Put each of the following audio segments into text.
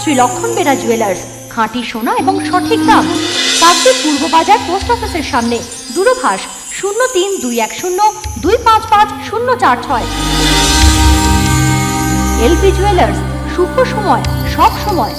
শ্রী লক্ষণ বেরা জুয়েলার্স খাঁটি সোনা এবং সঠিক দাম। কাকদ্বীপ পূর্ব বাজার পোস্ট অফিসের সামনে, দূরভাষ শূন্য তিন দুই এক শূন্য দুই পাঁচ পাঁচ শূন্য চার ছয়। এলপি জুয়েলার্স শুভ সময়, সব সময়।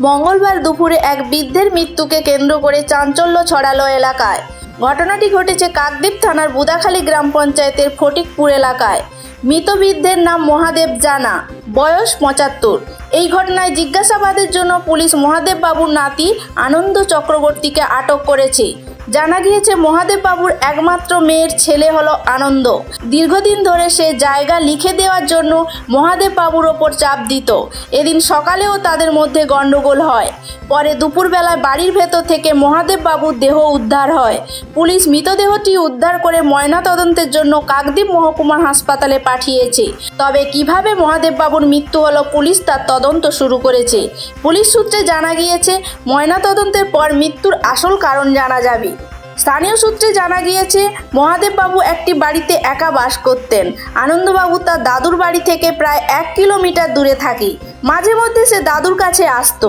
মঙ্গলবার দুপুরে এক বৃদ্ধের মৃত্যুকে কেন্দ্র করে চাঞ্চল্য ছড়ালো এলাকায়। ঘটনাটি ঘটেছে কাকদ্বীপ থানার বুদাখালী গ্রাম পঞ্চায়েতের ফটিকপুর এলাকায়। মৃত বৃদ্ধের নাম মহাদেব জানা। বয়স পঁচাত্তর। এই ঘটনায় জিজ্ঞাসাবাদের জন্য পুলিশ মহাদেব বাবুর নাতি আনন্দ চক্রবর্তীকে আটক করেছে। জানা গিয়েছে, মহাদেব বাবুর একমাত্র মেয়ের ছেলে হলো আনন্দ। দীর্ঘদিন ধরে সে জায়গা লিখে দেওয়ার জন্য মহাদেব বাবুর ওপর চাপ দিত। এদিন সকালেও তাদের মধ্যে গণ্ডগোল হয়। পরে দুপুরবেলায় বাড়ির ভেতর থেকে মহাদেব বাবুর দেহ উদ্ধার হয়। পুলিশ মৃতদেহটি উদ্ধার করে ময়নাতদন্তের জন্য কাকদ্বীপ মহকুমা হাসপাতালে পাঠিয়েছে। তবে কীভাবে মহাদেব বাবুর মৃত্যু হলো পুলিশ তার তদন্ত শুরু করেছে। পুলিশ সূত্রে জানা গিয়েছে, ময়নাতদন্তের পর মৃত্যুর আসল কারণ জানা যাবে। স্থানীয় সূত্রে জানা গিয়েছে, মহাদেববাবু একটি বাড়িতে একা বাস করতেন। আনন্দবাবু তার দাদুর বাড়ি থেকে প্রায় এক কিলোমিটার দূরে থাকে। মাঝে মধ্যে সে দাদুর কাছে আসতো।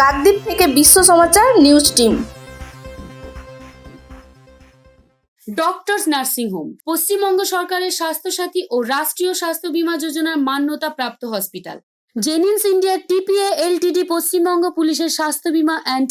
কাকদ্বীপ থেকে বিশ্ব সমাচার, news team. Doctors nursing home, Paschimbanga সরকারের স্বাস্থ্যসাথী ও রাষ্ট্রীয় স্বাস্থ্য বীমা যোজনার মান্যতা প্রাপ্ত hospital. Genins India TPA LTD Paschimbanga পুলিশের স্বাস্থ্য বিমা অ্যান্ড